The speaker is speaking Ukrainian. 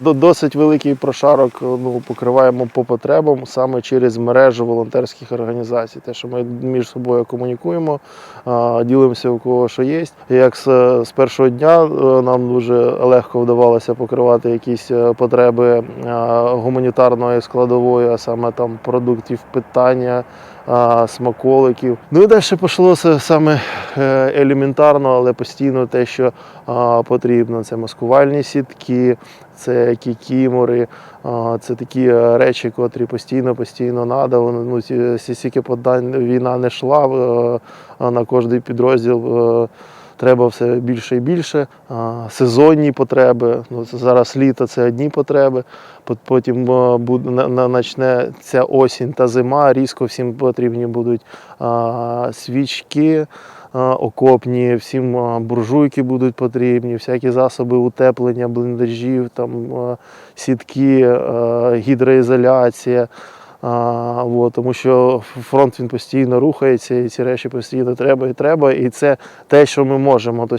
До- Досить великий прошарок ну, покриваємо по потребам саме через мережу волонтерських організацій. Те, що ми між собою комунікуємо, ділимося у кого що є. Як з, з першого дня е, нам дуже легко вдавалося покривати якісь е, потреби е, гуманітарної складової, а саме там продуктів питання. Смаколиків. Ну і далі пішло саме е, елементарно, але постійно те, що потрібно. Це маскувальні сітки, це кікімори, це такі е, речі, котрі постійно, постійно треба. Ну, стільки подань війна не йшла е, на кожний підрозділ. е, Треба все більше і більше. Сезонні потреби. Ну, зараз літо це одні потреби. Потім е, начне ця осінь та зима. Різко всім потрібні будуть свічки окопні, всім буржуйки будуть потрібні, всякі засоби утеплення, бліндажів, там, сітки, гідроізоляція. А, вот, тому що фронт він постійно рухається, і ці речі постійно треба і треба. І це те, що ми можемо. Тобто